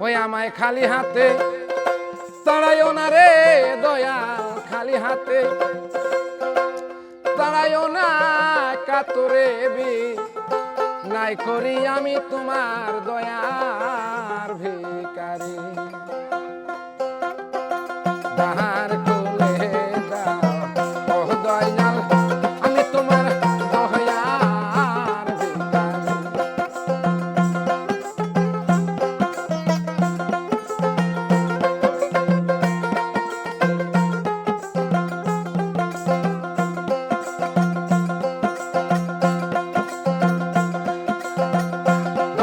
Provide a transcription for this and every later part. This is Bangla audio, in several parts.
ওই আমায় খালি হাতে তাড়াইও না রে দয়া, খালি হাতে। তাড়াইও না কাতরে বি, নাই করি আমি তোমার দয়ার ভিকারি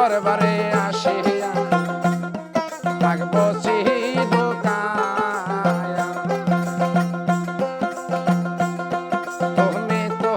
দরবারে আসিয়া থাকব চিরকায়া তুমি তো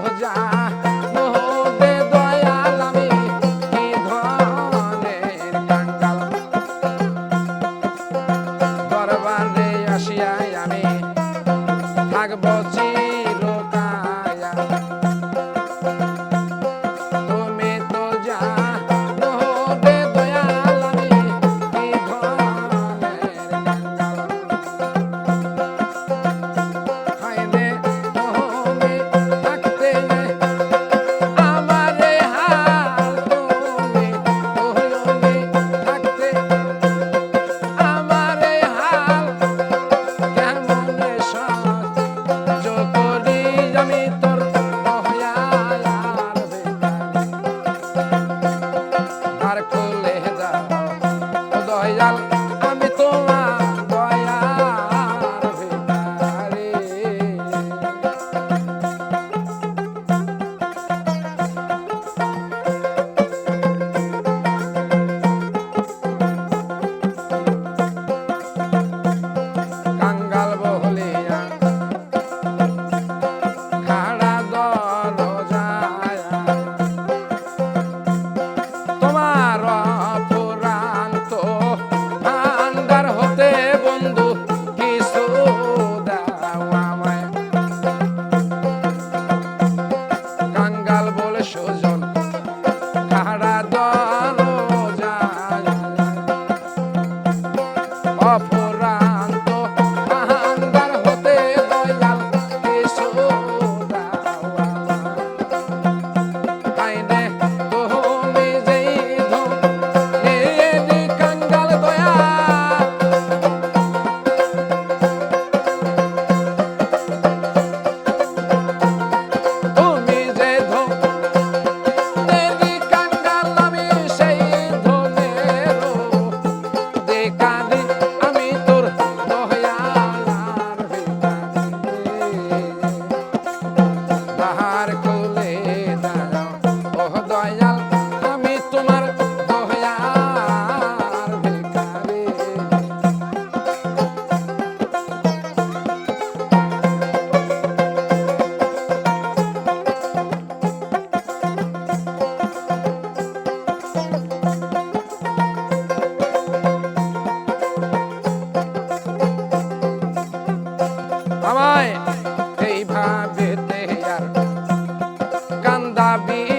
Davi.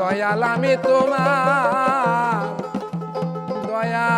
দয়াল আমি তোমার দয়া